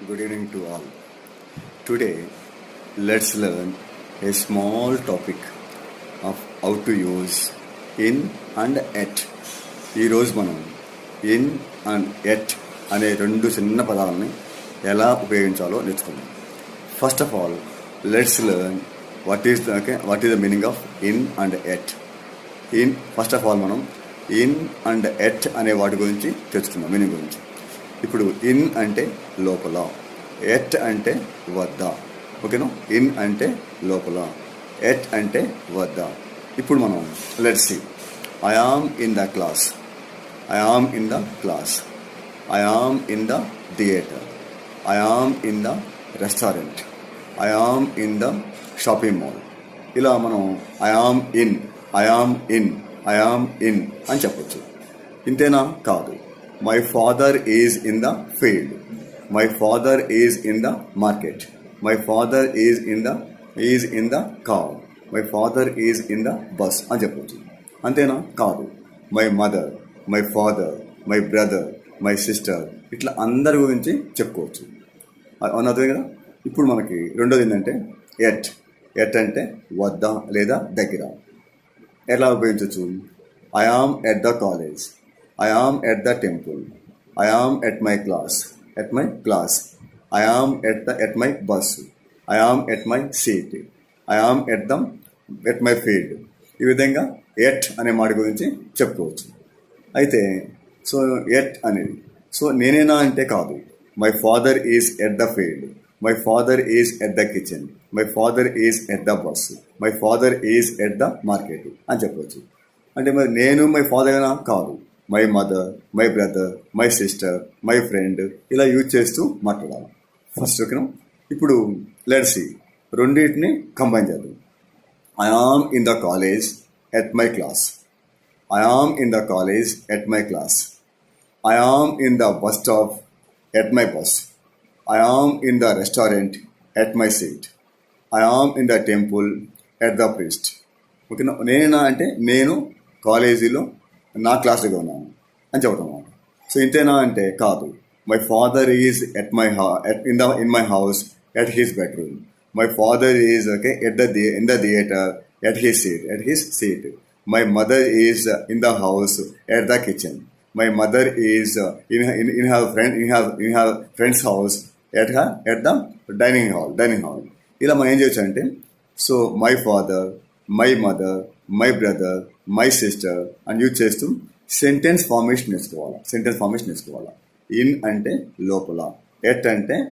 Good evening to all. Today, let's learn a small topic of how to use in and at ఈరోజు మనం in and at అనే రెండు చిన్న పదాలని ఎలా ఉపయోగించాలో నేర్చుకుందాం. First of all let's learn what is okay what is the meaning of in and at in first of all మనం ఇన్ అండ్ ఎట్ అనే వాటి గురించి తెలుసుకుందాం మీనింగ్ గురించి. ఇప్పుడు ఇన్ అంటే లోపల ఎట్ అంటే వద్ద. ఓకేనా ఇన్ అంటే లోపల ఎట్ అంటే వద్ద. ఇప్పుడు మనం let's see I am in the class I am in the class I am in the theatre I am in the restaurant I am in the shopping mall ఇలా మనం I am in I am in I am in అని చెప్పొచ్చు. ఇంతేనా? కాదు. My father is in the field my father is in the market my father is in the is in the car my father is in the bus అని చెప్పవచ్చు అంతేనా? కాదు. My mother my father my brother my sister ఇట్లా అందరి గురించి చెప్పుకోవచ్చు. అన్నది కదా? ఇప్పుడు మనకి రెండోది ఏంటంటే ఎట్. ఎట్ అంటే వద్ద లేదా దగ్గర. ఎలా ఉపయోగించవచ్చు I am at the college I am at the temple I am at my class at my class I am at the at my bus I am at my seat I am at the at my field ఈ విధంగా at అనే మాట గురించి చెప్పుకోవచ్చు. అయితే so at అనేది so నేనేనా అంటే కాదు. My father is at the field my father is at the kitchen my father is at the bus my father is at the market అని చెప్పవచ్చు అంటే మరి నేను మై ఫాదర్ అయినా కాదు. My mother my brother my sister my friend ఇలా use చేస్తూ మాట్లాడాలి. ఫస్ట్ ఓకేనా ఇప్పుడు లెడ్సి రెండింటిని కంబైన్ చేద్దాం. I am in the college at my class I am in the college at my class I am in the bus stop at my bus I am in the restaurant at my seat I am in the temple at the priest ఓకేనా నేనేనా అంటే నేను కాలేజీలో నా క్లాస్లో ఉన్నాను అని చెప్పడం అన్నమాట సో ఇంతేనా అంటే కాదు. My father is at my how in the in my house at his bedroom my father is okay at the in the theatre at his seat at his seat my mother is in the house at the kitchen my mother is in in have friend in her in her friends house at her at the dining hall dining hall ఇలా మనం ఏం చేయొచ్చు అంటే so my father my mother my brother my sister అని use చేస్తూ sentence formation నేర్చుకోవాలి sentence formation నేర్చుకోవాలి. In అంటే లోపల ఎట్ అంటే